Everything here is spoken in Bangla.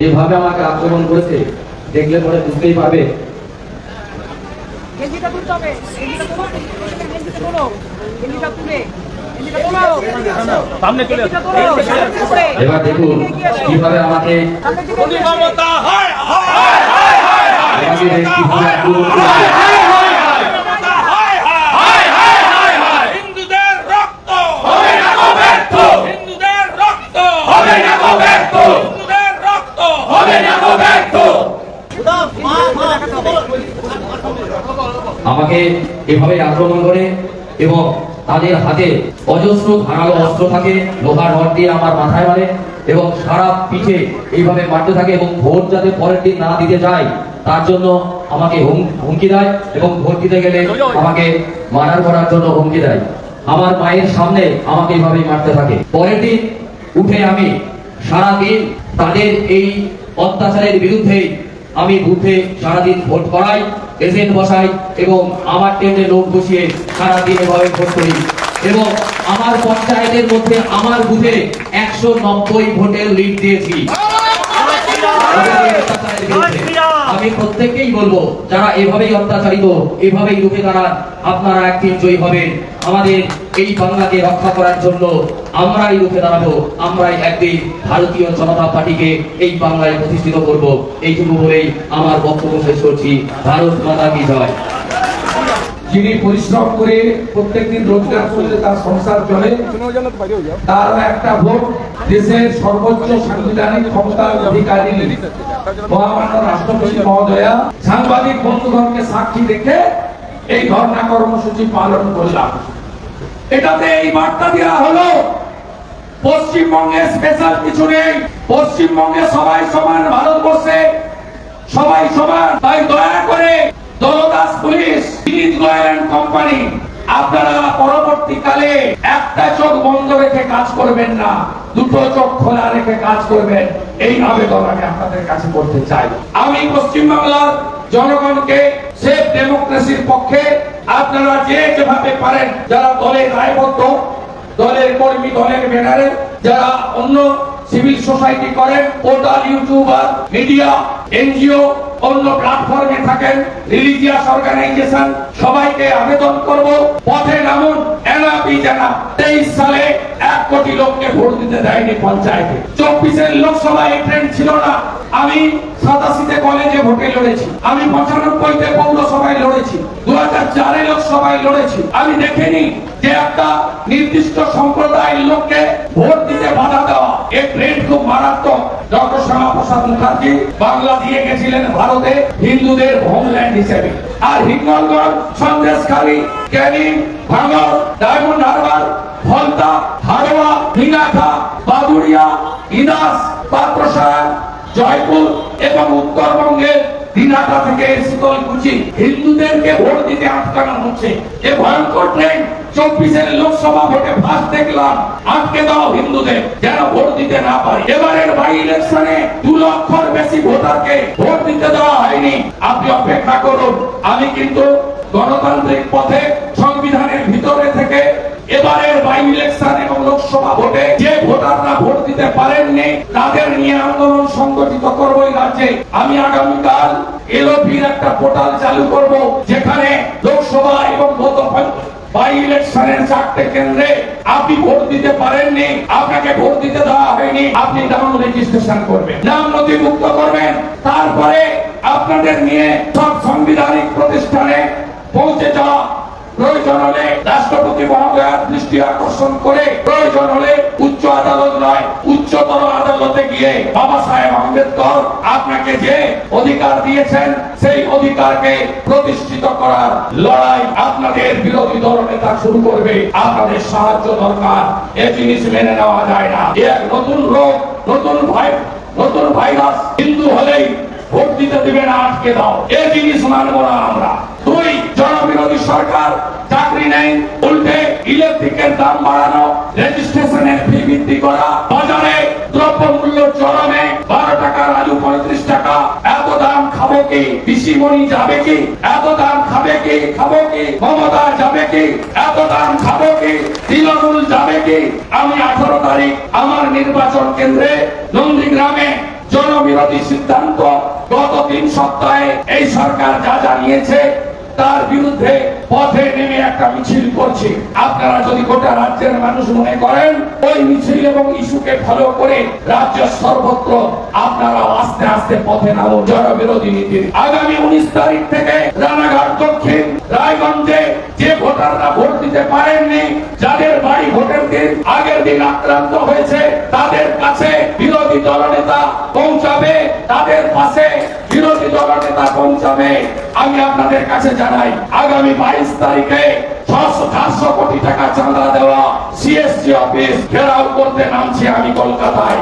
যেভাবে আমাকে আক্রমণ করেছে দেখলে পরে বুঝতেই পাবে এবার দেখুন কীভাবে আমাকে তোলো আমাকে এভাবে আক্রমণ করে এবং তাদের হাতে অজস্র ধারালো অস্ত্র থাকে, লোহার রড দিয়ে আমার মাথায় মারে এবং সারা পিঠে এইভাবে মারতে থাকে এবং ভোট যাতে পরের দিন না দিতে যায় তার জন্য আমাকে হুমকি দেয় এবং ভোট দিতে গেলে আমাকে মারার করার জন্য হুমকি দেয়। আমার মায়ের সামনে আমাকে এইভাবেই মারতে থাকে। পরের দিন উঠে আমি সারাদিন তাদের এই অত্যাচারের বিরুদ্ধে আমি বুথে সারাদিন ভোট করাই এজেন্ট বসাই এবং আমার টেন্ডে লোক বসিয়ে সারাদিন এভাবে ভোট করি। এবং আমার পঞ্চায়েতের মধ্যে আমার বুথে একশো নব্বই ভোটের লিড দিয়েছি। আমি প্রত্যেককেই বলব, যারা এভাবেই অত্যাচারিত, এভাবেই রুখে দাঁড়ান আপনারা একদিন জয়ী হবেন। আমাদের এই বাংলাকে রক্ষা করার জন্য আমরাই রুখে দাঁড়াবো, আমরাই একদিন ভারতীয় জনতা পার্টিকে এই বাংলায় প্রতিষ্ঠিত করব। এইটুকু বলেই আমার বক্তব্য শেষ করছি। ভারত মাতা কি জয়। যিনি পরিশ্রম করে প্রত্যেকদিন রোজগার করলে তার সংসার চলে, তার একটা ভোট দেশের সর্বোচ্চ সাংবিধানিক ক্ষমতার অধিকারী মহামান্য রাষ্ট্রপতি মহোদয়া, সাংবাদিক বন্ধুগণকে সাক্ষী রেখে এই ধর্ণা কর্মসূচি পালন করলাম। এটাতে এই বার্তা দেওয়া হলো, পশ্চিমবঙ্গে স্পেশাল কিছু নেই। পশ্চিমবঙ্গে সবাই সমান, ভারতবর্ষে সবাই সমান। তাই দয়া করে দলদাস পুলিশ কোম্পানি, আপনারা পরবর্তীকালে একটা চোখ বন্ধ রেখে কাজ করবেন না, দুটো চোখ খোলা রেখে কাজ করবেন এই আবেদন আমি আপনাদের কাছে করতে চাই। আমি পশ্চিমবাংলার জনগণকে সেফ ডেমোক্রেসির পক্ষে আপনারা যে যেভাবে পারেন, যারা দলে দায়বদ্ধ, দলের কর্মী, দলের ব্যানারে, যারা অন্য সিভিল সোসাইটি করেন, পোর্টাল, ইউটিউবার, মিডিয়া, এনজিও অন্য প্ল্যাটফর্মে থাকেন রিলিজিয়াস অর্গানাইজেশন সবাইকে আবেদন করব, পথে নামুন এনআপি জানা তেইশ সালে এক কোটি লোককে ভোট দিতে দেয়নি পঞ্চায়েতে। চব্বিশের লোকসভায় এই ট্রেন্ড ছিল না। আমি সাতাশিতে কলেজে ভোটে লড়েছি। আমি পঁচানব্বইতে পৌরসভায় লড়েছি। দু হাজার চারে লোকসভায় লড়েছি। আমি দেখিনি যে একটা নির্দিষ্ট সম্প্রদায়ের লোককে ভোট দিতে বাধা দেওয়া এই ট্রেন্ড খুব মারাত্মক। ডক্টর শ্যামাপ্রসাদ মুখার্জি বাংলা দিয়ে গেছিলেন ভারতে হিন্দুদের হোমল্যান্ড হিসেবে। আর হিঙ্গলগঞ্জ সন্দেশখালী, ক্যানিং, ভাঙর, ডায়মন্ড হারবার ফলতা হারোয়া রিঙ্গাখা বাদুড়িয়া ইদাস পাত্রসায়ন, জয়পুর এবং উত্তরবঙ্গের দিনাটা থেকে শীতলকুচি হিন্দুদেরকে ভোট দিতে আটকানো হচ্ছে। এ ভয়ঙ্কর ট্রেন চব্বিশের লোকসভা ভোটে ফার্স্ট দেখলাম। আটকে দাও হিন্দুদের, যেন ভোট দিতে না পারে। এবারের বাই ইলেকশনে দু লক্ষর বেশি ভোটারকে ভোট দিতে দেওয়া হয়নি। আপনি অপেক্ষা করুন। আমি কিন্তু গণতান্ত্রিক পথে সংবিধানের ভিতরে থেকে এবারের বাই ইলেকশন এবং লোকসভা ভোটে যে ভোটাররা ভোট দিতে পারেননি, তাদের নিয়ে আন্দোলন সংগঠিত করব এই রাজ্যে। আমি আগামীকাল এলওপির একটা পোর্টাল চালু করব, যেখানে লোকসভা এবং গত তারপরে আপনাদের নিয়ে সব সাংবিধানিক প্রতিষ্ঠানে পৌঁছে প্রয়োজন হলে রাষ্ট্রপতি মহোদয়ের দৃষ্টি আকর্ষণ করে, প্রয়োজন হলে উচ্চ আদালত নয় আদালতে গিয়ে বাবা সাহেব আম্বেদকর আপনাকে যে অধিকার দিয়েছেন, সেই অধিকারকে প্রতিষ্ঠিত করার লড়াই আপনাদের বিরোধী দল নেতা শুরু করবে। আপনাদের সাহায্য দরকার। এ জিনিস মেনে নেওয়া যায় না। এক নতুন রোগ, নতুন ভাই, নতুন ভাইরাস। হিন্দু হলেই ভোট দিতে দিবে না, আটকে দাও। এ জিনিস মানবো না আমরা। দুই, জনবিরোধী সরকার, চাকরি নেই, উল্টে ইলেকট্রিকের দাম বাড়ানো রেজিস্ট্রেশনের ফি বৃদ্ধি করা, বাজারে পিসিমণি যাবে কি? এত দাম খাবে কি? খাব কি? মমতা যাবে কি? এত দাম খাব কি? তৃণমূল যাবে কি? আমি আঠারো তারিখ আমার নির্বাচন কেন্দ্রে নন্দীগ্রামে জনবিরোধী সিদ্ধান্ত গত তিন সপ্তাহে এই সরকার যা জানিয়েছে, তার বিরুদ্ধে পথে নেমে একটা মিছিল করছে। আপনারা যদি গোটা রাজ্যের মানুষ মনে করেন, ওই মিছিল এবং ইস্যুকে ফলো করে রাজ্য সর্বত্র আপনারা আস্তে আস্তে পথে নামো জনবিরোধী নীতির আগামী উনিশ তারিখ থেকে রানাঘাট দক্ষিণ, রায়গঞ্জে যে ভোটাররা ভোট দিতে পারেননি, যাদের বাড়ি ভোটের দিন আগের দিন আক্রান্ত হয়েছে, তাদের কাছে বিরোধী দলনেতা পৌঁছাবে, তাদের পাশে বিরোধী কম পৌঁছাবে আমি আপনাদের কাছে জানাই, আগামী বাইশ তারিখে চারশো কোটি টাকা চাঁদা দেওয়া সিএসসি অফিস ঘেরাও করতে নামছি আমি কলকাতায়।